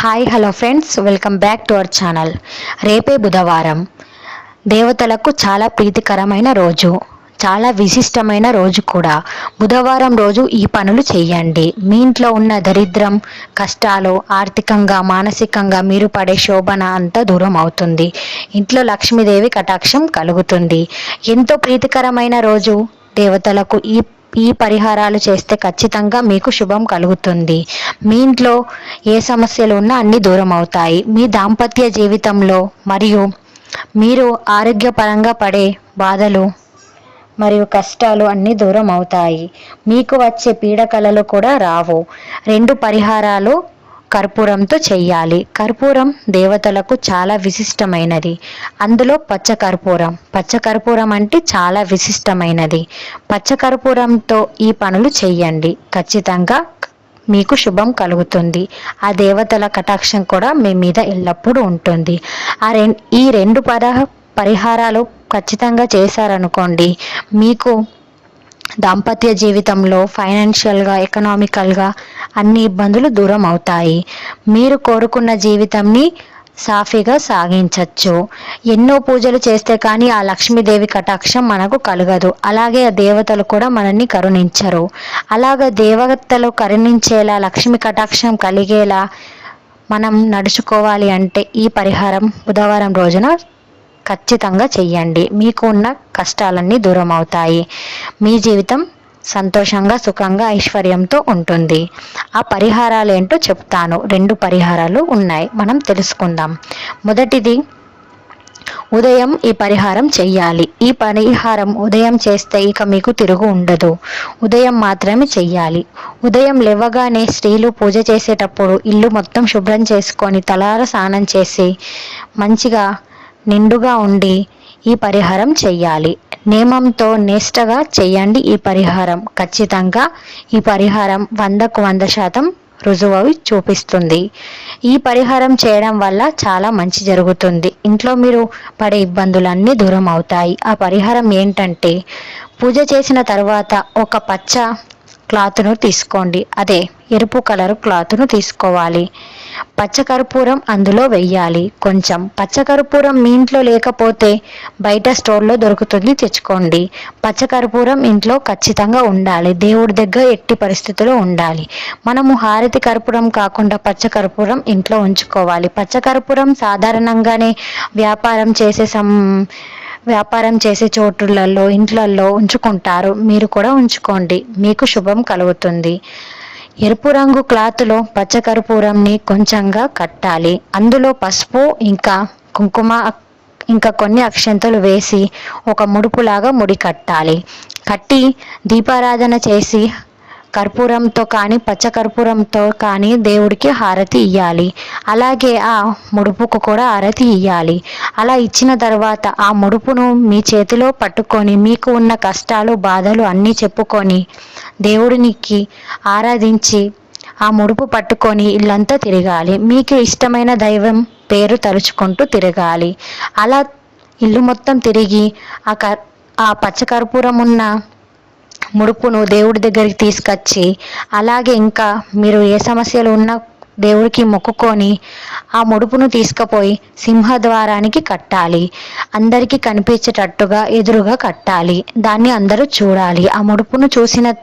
Hi hello friends welcome back to our channel రేపే బుధవారం. దేవతలకు చాలా ప్రీతికరమైన రోజు. చాలా విశిష్టమైన రోజు కూడా. బుధవారం రోజు ఈ పనులు చేయండి. మీ ఇంట్లో ఉన్న దరిద్రం కష్టాలు ఆర్థికంగా మానసికంగా మీరు పడే శోభన అంతా దూరం అవుతుంది. ఇంట్లో లక్ష్మీదేవి కటాక్షం కలుగుతుంది. ఎంతో ప్రీతికరమైన రోజు. దేవతలకు ఈ ఈ పరిహారాలు చేస్తే ఖచ్చితంగా మీకు శుభం కలుగుతుంది. మీ ఇంట్లో ఏ సమస్యలు ఉన్నా అన్ని దూరం అవుతాయి. మీ దాంపత్య జీవితంలో మరియు మీరు ఆరోగ్యపరంగా పడే బాధలు మరియు కష్టాలు అన్నీ దూరం అవుతాయి. మీకు వచ్చే పీడకలలు కూడా రావు. రెండు పరిహారాలు కర్పూరంతో చెయ్యాలి. కర్పూరం దేవతలకు చాలా విశిష్టమైనది. అందులో పచ్చ కర్పూరం పచ్చ కర్పూరం అంటే చాలా విశిష్టమైనది. పచ్చ కర్పూరంతో ఈ పనులు చెయ్యండి. ఖచ్చితంగా మీకు శుభం కలుగుతుంది. ఆ దేవతల కటాక్షం కూడా మీ మీద ఎల్లప్పుడూ ఉంటుంది. ఆ రెం ఈ రెండు పద పరిహారాలు ఖచ్చితంగా చేశారనుకోండి మీకు దాంపత్య జీవితంలో ఫైనాన్షియల్గా ఎకనామికల్గా అన్ని ఇబ్బందులు దూరం అవుతాయి. మీరు కోరుకున్న జీవితంని సాఫీగా సాగించవచ్చు ఎన్నో పూజలు చేస్తే కానీ ఆ లక్ష్మీదేవి కటాక్షం మనకు కలగదు. అలాగే ఆ దేవతలు కూడా మనల్ని కరుణించరు. అలాగ దేవతలు కరుణించేలా లక్ష్మి కటాక్షం కలిగేలా మనం నడుచుకోవాలి అంటే ఈ పరిహారం బుధవారం రోజున ఖచ్చితంగా చెయ్యండి. మీకు ఉన్న కష్టాలన్నీ దూరం అవుతాయి మీ జీవితం సంతోషంగా సుఖంగా ఐశ్వర్యంతో ఉంటుంది. ఆ పరిహారాలు ఏంటో చెప్తాను. రెండు పరిహారాలు ఉన్నాయి. మనం తెలుసుకుందాం. మొదటిది ఉదయం ఈ పరిహారం చెయ్యాలి. ఈ పరిహారం ఉదయం చేస్తే ఇక మీకు తిరుగు ఉండదు. ఉదయం మాత్రమే చెయ్యాలి. ఉదయం లేవగానే స్త్రీలు పూజ చేసేటప్పుడు ఇల్లు మొత్తం శుభ్రం చేసుకొని తలార స్నానం చేసి మంచిగా నిండుగా ఉండి ఈ పరిహారం చెయ్యాలి. నియమంతో నిష్టగా చెయ్యండి ఈ పరిహారం. ఖచ్చితంగా ఈ పరిహారం వందకు వంద శాతం రుజువు చూపిస్తుంది. ఈ పరిహారం చేయడం వల్ల చాలా మంచి జరుగుతుంది. ఇంట్లో మీరు పడే ఇబ్బందులన్నీ దూరం అవుతాయి. ఆ పరిహారం ఏంటంటే పూజ చేసిన తర్వాత ఒక పచ్చ క్లాత్ను తీసుకోండి. అదే ఎరుపు కలర్ క్లాత్ను తీసుకోవాలి. పచ్చకర్పూరం అందులో వెయ్యాలి. కొంచెం పచ్చకర్పూరం మీ ఇంట్లో లేకపోతే బయట స్టోర్లో దొరుకుతుంది తెచ్చుకోండి. పచ్చకర్పూరం ఇంట్లో ఖచ్చితంగా ఉండాలి. దేవుడి దగ్గర ఎట్టి పరిస్థితుల్లో ఉండాలి. మనము హారతి కర్పూరం కాకుండా పచ్చకర్పూరం ఇంట్లో ఉంచుకోవాలి. పచ్చకర్పూరం సాధారణంగానే వ్యాపారం చేసే సం వ్యాపారం చేసే చోటులలో ఇంట్లలో ఉంచుకుంటారు. మీరు కూడా ఉంచుకోండి. మీకు శుభం కలుగుతుంది. ఎరుపు రంగు క్లాత్లో పచ్చకర్పూరంని కొంచెంగా కట్టాలి. అందులో పసుపు ఇంకా కుంకుమ ఇంకా కొన్ని అక్షంతలు వేసి ఒక ముడుపులాగా ముడి కట్టాలి. కట్టి దీపారాధన చేసి కర్పూరంతో కానీ పచ్చ కర్పూరంతో కానీ దేవుడికి హారతి ఇవ్వాలి అలాగే ఆ ముడుపుకు కూడా హారతి ఇవ్వాలి అలా ఇచ్చిన తర్వాత ఆ ముడుపును మీ చేతిలో పట్టుకొని మీకు ఉన్న కష్టాలు బాధలు అన్నీ చెప్పుకొని దేవుడినికి ఆరాధించి ఆ ముడుపు పట్టుకొని ఇల్లంతా తిరగాలి. మీకు ఇష్టమైన దైవం పేరు తలుచుకుంటూ తిరగాలి. అలా ఇల్లు మొత్తం తిరిగి ఆ కర్ ఆ పచ్చకర్పూరం ఉన్న ముడుపును దేవుడి దగ్గరికి తీసుకొచ్చి అలాగే ఇంకా మీరు ఏ సమస్యలు ఉన్నా దేవుడికి మొక్కుకొని ఆ ముడుపును తీసుకుపోయి సింహద్వారానికి కట్టాలి. అందరికీ కనిపించేటట్టుగా ఎదురుగా కట్టాలి. దాన్ని అందరూ చూడాలి. ఆ ముడుపును చూసిన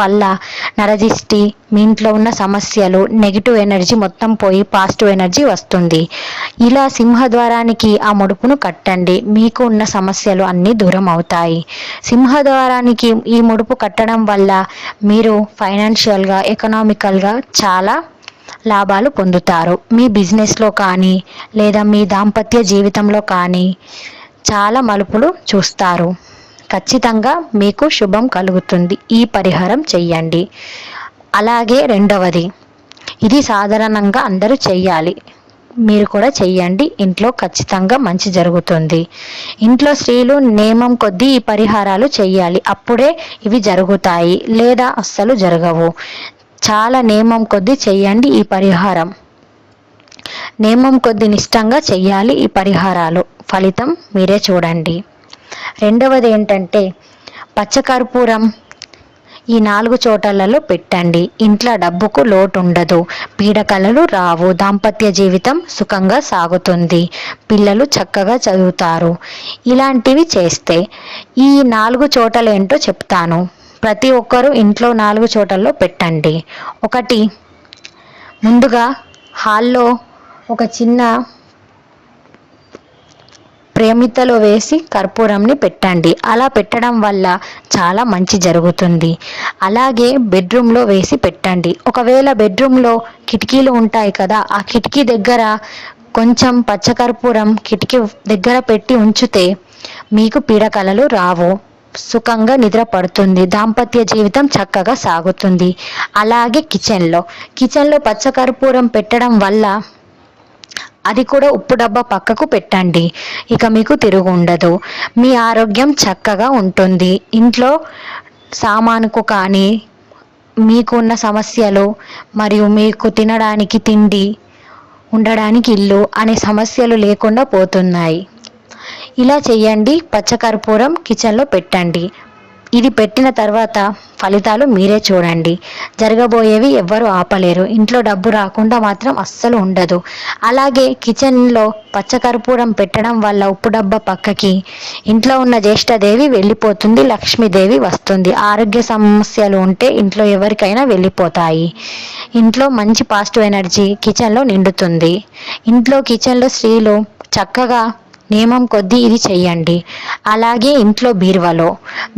వల్ల నరదిష్టి మీ ఇంట్లో ఉన్న సమస్యలు నెగిటివ్ ఎనర్జీ మొత్తం పోయి పాజిటివ్ ఎనర్జీ వస్తుంది. ఇలా సింహద్వారానికి ఆ ముడుపును కట్టండి. మీకు ఉన్న సమస్యలు అన్నీ దూరం అవుతాయి. సింహద్వారానికి ఈ ముడుపు కట్టడం వల్ల మీరు ఫైనాన్షియల్గా ఎకనామికల్గా చాలా లాభాలు పొందుతారు. మీ బిజినెస్లో కానీ లేదా మీ దాంపత్య జీవితంలో కానీ చాలా మలుపులు చూస్తారు. ఖచ్చితంగా మీకు శుభం కలుగుతుంది. ఈ పరిహారం చెయ్యండి. అలాగే రెండవది ఇది సాధారణంగా అందరూ చెయ్యాలి. మీరు కూడా చెయ్యండి. ఇంట్లో ఖచ్చితంగా మంచి జరుగుతుంది. ఇంట్లో స్త్రీలు నియమం కొద్దీ ఈ పరిహారాలు చెయ్యాలి. అప్పుడే ఇవి జరుగుతాయి లేదా అస్సలు జరగవు. చాలా నియమం కొద్దీ చెయ్యండి ఈ పరిహారం. నియమం కొద్ది నిష్టంగా చెయ్యాలి ఈ పరిహారాలు. ఫలితం మీరే చూడండి. రెండవది ఏంటంటే పచ్చకర్పూరం ఈ నాలుగు చోటలలో పెట్టండి. ఇంట్లో డబ్బుకు లోటు ఉండదు పీడకలలు రావు. దాంపత్య జీవితం సుఖంగా సాగుతుంది. పిల్లలు చక్కగా చదువుతారు. ఇలాంటివి చేస్తే ఈ నాలుగు చోటలు ఏంటో చెప్తాను. ప్రతి ఒక్కరూ ఇంట్లో నాలుగు చోటల్లో పెట్టండి. ఒకటి ముందుగా హాల్లో ఒక చిన్న ప్రేమితలో వేసి కర్పూరంని పెట్టండి. అలా పెట్టడం వల్ల చాలా మంచి జరుగుతుంది. అలాగే బెడ్రూమ్లో వేసి పెట్టండి. ఒకవేళ బెడ్రూమ్లో కిటికీలు ఉంటాయి కదా ఆ కిటికీ దగ్గర కొంచెం పచ్చకర్పూరం కిటికీ దగ్గర పెట్టి ఉంచితే మీకు పీడకలలు రావు. సుఖంగా నిద్ర పడుతుంది దాంపత్య జీవితం చక్కగా సాగుతుంది. అలాగే కిచెన్లో. కిచెన్లో పచ్చకర్పూరం పెట్టడం వల్ల అది కూడా ఉప్పు డబ్బా పక్కకు పెట్టండి. ఇక మీకు తిరుగు ఉండదు. మీ ఆరోగ్యం చక్కగా ఉంటుంది. ఇంట్లో సామానుకు కానీ మీకున్న సమస్యలు మరియు మీకు తినడానికి తిండి ఉండడానికి ఇల్లు అనే సమస్యలు లేకుండా పోతున్నాయి. ఇలా చేయండి. పచ్చకర్పూరం కిచెన్లో పెట్టండి. ఇది పెట్టిన తర్వాత ఫలితాలు మీరే చూడండి. జరగబోయేవి ఎవ్వరు ఆపలేరు. ఇంట్లో డబ్బు రాకుండా మాత్రం అస్సలు ఉండదు. అలాగే కిచెన్లో పచ్చకర్పూరం పెట్టడం వల్ల ఉప్పు డబ్బా పక్కకి ఇంట్లో ఉన్న జ్యేష్ఠదేవి వెళ్ళిపోతుంది లక్ష్మీదేవి వస్తుంది. ఆరోగ్య సమస్యలు ఉంటే ఇంట్లో ఎవరికైనా వెళ్ళిపోతాయి. ఇంట్లో మంచి పాజిటివ్ ఎనర్జీ కిచెన్లో నిండుతుంది. ఇంట్లో కిచెన్లో స్త్రీలు చక్కగా నియమం కొద్దీ ఇది చెయ్యండి. అలాగే ఇంట్లో బీరువాలో.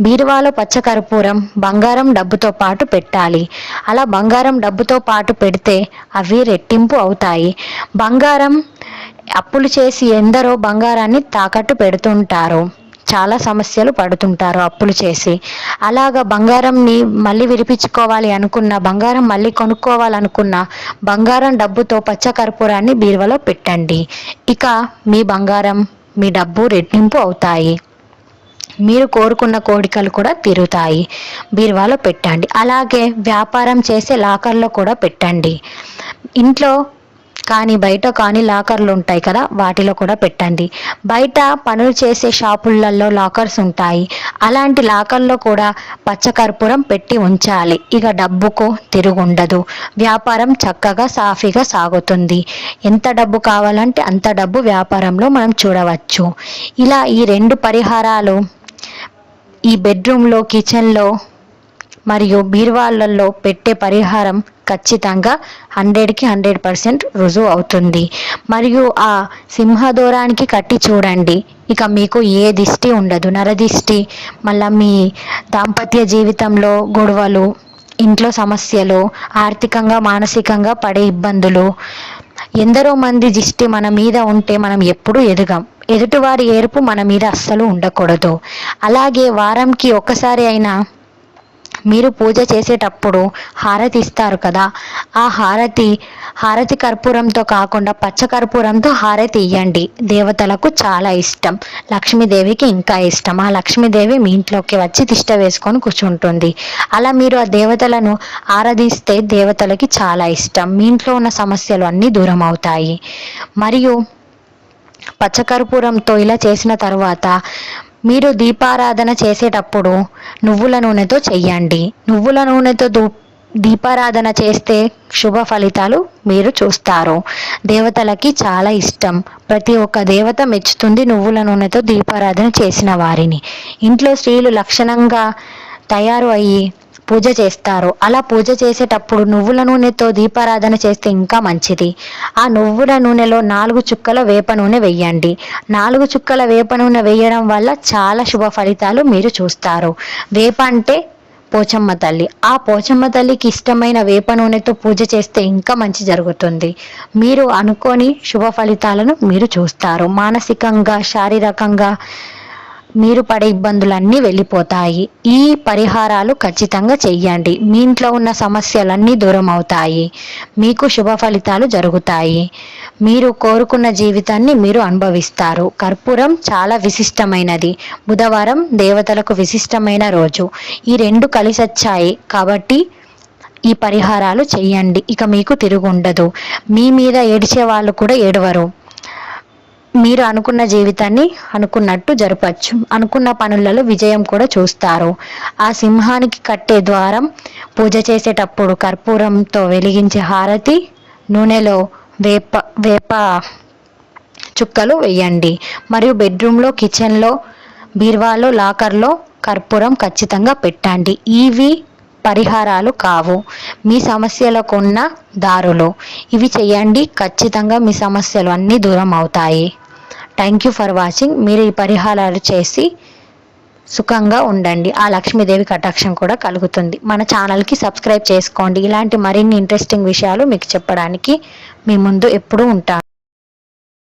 బీరువాలో పచ్చకర్పూరం బంగారం డబ్బుతో పాటు పెట్టాలి. అలా బంగారం డబ్బుతో పాటు పెడితే అవి రెట్టింపు అవుతాయి. బంగారం అప్పులు చేసి ఎందరో బంగారాన్ని తాకట్టు పెడుతుంటారు. చాలా సమస్యలు పడుతుంటారు అప్పులు చేసి. అలాగ బంగారంని మళ్ళీ విరిపించుకోవాలి అనుకున్న బంగారం మళ్ళీ కొనుక్కోవాలనుకున్న బంగారం డబ్బుతో పచ్చకర్పూరాన్ని బీరువాలో పెట్టండి. ఇక మీ బంగారం మీ డబ్బు రెట్టింపు అవుతాయి. మీరు కోరుకున్న కోరికలు కూడా తీరుతాయి. బీరువాలో పెట్టండి. అలాగే వ్యాపారం చేసే లాకర్లో కూడా పెట్టండి. ఇంట్లో కానీ బయట కానీ లాకర్లు ఉంటాయి కదా వాటిలో కూడా పెట్టండి. బయట పనులు చేసే షాపులలో లాకర్స్ ఉంటాయి. అలాంటి లాకర్లో కూడా పచ్చకర్పూరం పెట్టి ఉంచాలి. ఇక డబ్బుకు తిరుగుండదు. వ్యాపారం చక్కగా సాఫీగా సాగుతుంది. ఎంత డబ్బు కావాలంటే అంత డబ్బు వ్యాపారంలో మనం చూడవచ్చు. ఇలా ఈ రెండు పరిహారాలు ఈ బెడ్రూమ్లో కిచెన్లో మరియు బీరువాళ్ళల్లో పెట్టే పరిహారం ఖచ్చితంగా హండ్రెడ్కి హండ్రెడ్ పర్సెంట్ రుజువు అవుతుంది. మరియు ఆ సింహదూరానికి కట్టి చూడండి. ఇక మీకు ఏ దిష్టి ఉండదు. నరదిష్టి మళ్ళీ మీ దాంపత్య జీవితంలో గొడవలు ఇంట్లో సమస్యలు ఆర్థికంగా మానసికంగా పడే ఇబ్బందులు ఎందరో మంది దిష్టి మన మీద ఉంటే మనం ఎప్పుడూ ఎదగం. ఎదుటివారి ఏర్పు మన మీద అస్సలు ఉండకూడదు. అలాగే వారంకి ఒక్కసారి అయినా మీరు పూజ చేసేటప్పుడు హారతి ఇస్తారు కదా. ఆ హారతి హారతి కర్పూరంతో కాకుండా పచ్చ కర్పూరంతో హారతి ఇవ్వండి దేవతలకు చాలా ఇష్టం. లక్ష్మీదేవికి ఇంకా ఇష్టం. ఆ లక్ష్మీదేవి మీ ఇంట్లోకి వచ్చి తిష్ట వేసుకొని కూర్చుంటుంది. అలా మీరు ఆ దేవతలను ఆరాధిస్తే దేవతలకి చాలా ఇష్టం. మీ ఇంట్లో ఉన్న సమస్యలు అన్నీ దూరం అవుతాయి. మరియు పచ్చకర్పూరంతో ఇలా చేసిన తర్వాత మీరు దీపారాధన చేసేటప్పుడు నువ్వుల నూనెతో చెయ్యండి. నువ్వుల నూనెతో దూ దీపారాధన చేస్తే శుభ ఫలితాలు మీరు చూస్తారు. దేవతలకి చాలా ఇష్టం. ప్రతి ఒక్క దేవత మెచ్చుతుంది నువ్వుల నూనెతో దీపారాధన చేసిన వారిని. ఇంట్లో స్త్రీలు లక్షణంగా తయారు అయ్యి పూజ చేస్తారు. అలా పూజ చేసేటప్పుడు నువ్వుల నూనెతో దీపారాధన చేస్తే ఇంకా మంచిది. ఆ నువ్వుల నూనెలో నాలుగు చుక్కల వేప నూనె వెయ్యండి నాలుగు చుక్కల వేప నూనె వేయడం వల్ల చాలా శుభ ఫలితాలు మీరు చూస్తారు. వేప అంటే పోచమ్మ తల్లి. ఆ పోచమ్మ తల్లికి ఇష్టమైన వేప నూనెతో పూజ చేస్తే ఇంకా మంచి జరుగుతుంది. మీరు అనుకోని శుభ ఫలితాలను మీరు చూస్తారు. మానసికంగా శారీరకంగా మీరు పడే ఇబ్బందులన్నీ వెళ్ళిపోతాయి. ఈ పరిహారాలు ఖచ్చితంగా చెయ్యండి. మీ ఇంట్లో ఉన్న సమస్యలన్నీ దూరం అవుతాయి. మీకు శుభ ఫలితాలు జరుగుతాయి. మీరు కోరుకున్న జీవితాన్ని మీరు అనుభవిస్తారు. కర్పూరం చాలా విశిష్టమైనది. బుధవారం దేవతలకు విశిష్టమైన రోజు. ఈ రెండు కలిసొచ్చాయి కాబట్టి ఈ పరిహారాలు చెయ్యండి. ఇక మీకు తిరుగుండదు. మీ మీద ఏడిచే వాళ్ళు కూడా ఏడవరు. మీరు అనుకున్న జీవితాన్ని అనుకున్నట్టు జరపచ్చు. అనుకున్న పనులలో విజయం కూడా చూస్తారు. ఆ సింహానికి కట్టే ద్వారం పూజ చేసేటప్పుడు కర్పూరంతో వెలిగించే హారతి నూనెలో వేప వేప చుక్కలు వేయండి. మరియు బెడ్రూమ్లో కిచెన్లో బీర్వాలో లాకర్లో కర్పూరం ఖచ్చితంగా పెట్టండి. ఇవి పరిహారాలు కావు. మీ సమస్యలకు ఉన్న దారులు. ఇవి చేయండి ఖచ్చితంగా మీ సమస్యలు అన్నీ దూరం అవుతాయి. థ్యాంక్ యూ ఫర్ వాచింగ్ మీరు ఈ పరిహారాలు చేసి సుఖంగా ఉండండి. ఆ లక్ష్మీదేవి కటాక్షం కూడా కలుగుతుంది. మన ఛానల్కి సబ్స్క్రైబ్ చేసుకోండి. ఇలాంటి మరిన్ని ఇంట్రెస్టింగ్ విషయాలు మీకు చెప్పడానికి మీ ముందు ఎప్పుడూ ఉంటాను